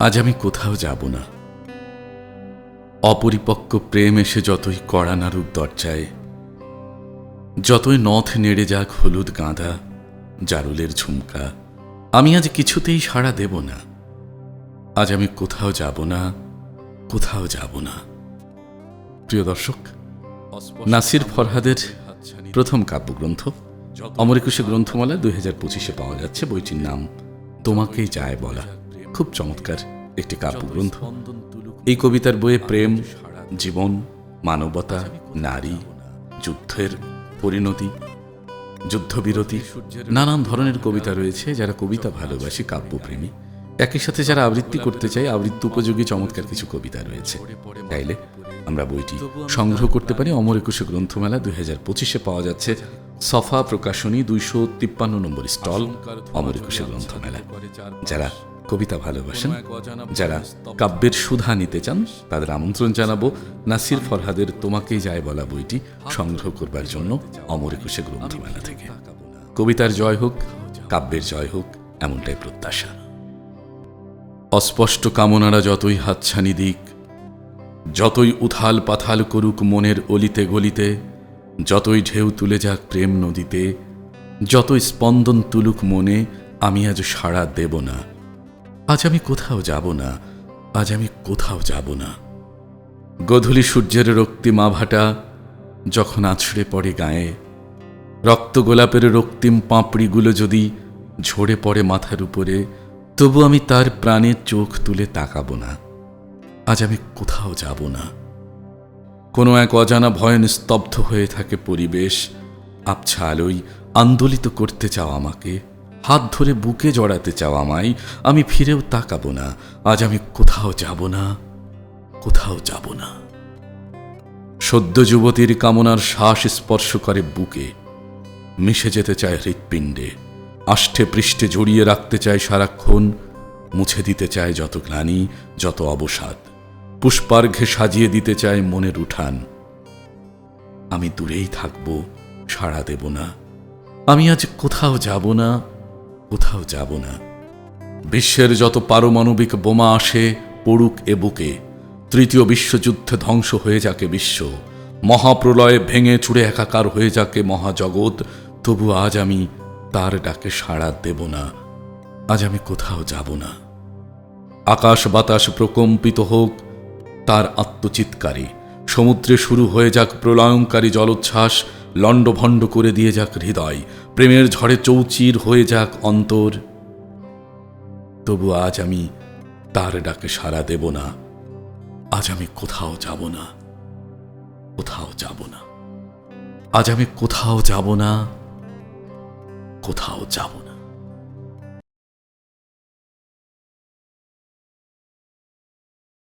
আজ আমি কোথাও যাব না। অপরিপক্ক প্রেম এসে যতই কড়া নাড়ুক দরজায় যতই নথ নেড়ে যাক হলুদ গাঁদা জারুলের ঝুমকা আমি আজ কিছুতেই সাড়া দেব না। আজ আমি কোথাও যাব না কোথাও যাব না। প্রিয় দর্শক নাসির ফরহাদের প্রথম কাব্যগ্রন্থ অমর একুশে গ্রন্থমালা দুই হাজার পঁচিশে পাওয়া যাচ্ছে বইটির নাম তোমাকেই যায় বলা। খুব চমৎকার একটি কাব্যগ্রন্থ। এই কবিতার বইয়ে প্রেম জীবন মানবতা নারী যুদ্ধের পরিণতি যুদ্ধবিরতি নানান ধরনের কবিতা রয়েছে যারা কবিতা ভালোবাসি কাব্যপ্রেমী। একই সাথে যারা আবৃত্তি করতে চাই আবৃত্তি উপযোগী চমৎকার কিছু কবিতা রয়েছে। তাইলে আমরা বইটি সংগ্রহ করতে পারি। অমর একুশে গ্রন্থমেলা দুই হাজার পঁচিশে পাওয়া যাচ্ছে সফা প্রকাশনী দুইশো তিপ্পান্ন নম্বর স্টল অমর একুশে গ্রন্থমেলা। যারা কবিতা ভালোবাসেন। যারা কাব্যের সুধা নিতে চান, তাদের আমন্ত্রণ জানাব নাসির ফরহাদের তোমাকে যায় বলা বইটি সংগ্রহ করবার জন্য অমর একুশে গ্রন্থমেলা থেকে। কবিতার জয় হোক, কাব্যের জয় হোক, এমনটাই প্রত্যাশা। অস্পষ্ট কামনারা যতই হাতছানি দিক, যতই উথাল পাথাল করুক মনের অলিতে গলিতে, যতই ঢেউ তুলে যাক প্রেম নদীতে, যতই স্পন্দন তুলুক মনে, আমি আজ সাড়া দেব না। আজ আমি কোথাও যাব না, আজ আমি কোথাও যাব না। গধূলি সূর্যের রক্তিম আভাটা যখন আছড়ে পড়ে গায়ে, রক্ত গোলাপের রক্তিম পাঁপড়িগুলো যদি ঝরে পড়ে মাথার উপরে, তবু আমি তার প্রাণে চোখ তুলে তাকাবো না, আজ আমি কোথাও যাব না। কোনো এক অজানা ভয়ন স্তব্ধ হয়ে থাকে পরিবেশ আবছা আলোয় আন্দোলিত করতে চাও আমাকে হাত ধরে বুকে জড়াতে চাও আমায়, আমি ফিরেও তাকাবো না। আজ আমি কোথাও যাব না, কোথাও যাব না। সদ্য যুবতীর কামনার শ্বাস স্পর্শ করে বুকে। মিশে যেতে চায় হৃৎপিণ্ডে। আষ্ঠে পৃষ্ঠে জড়িয়ে রাখতে চায় সারাক্ষণ। মুছে দিতে চায় যত গ্লানি, যত অবসাদ। পুষ্পার্ঘে সাজিয়ে দিতে চায় মনের উঠান। আমি দূরেই থাকব, সাড়া দেব না। আমি আজ কোথাও যাব না কোথাও যাব না। বিশ্বের যত পারমাণবিক বোমা আসে, পড়ুক এ বুকে, তৃতীয় বিশ্বযুদ্ধে ধ্বংস হয়ে যাকে বিশ্ব, মহাপ্রলয়ে ভেঙে চুড়ে একাকার হয়ে যাকে মহাজগৎ, তবু আজ আমি তার ডাকে সাড়া দেব না, আজ আমি কোথাও যাব না। আকাশ বাতাস প্রকম্পিত হোক, তার আত্মচিৎকারে সমুদ্রে শুরু হয়ে যাক প্রলয়ঙ্কারী জলোচ্ছ্বাস লণ্ডভণ্ড করে দিয়ে যাক হৃদয়। প্রেমের ঝড়ে চৌচির হয়ে যাক অন্তর। তবু আজ আমি তার ডাকে সাড়া দেব না। আজ আমি কোথাও যাব না। কোথাও যাব না। আজ আমি কোথাও যাব না। কোথাও যাব না।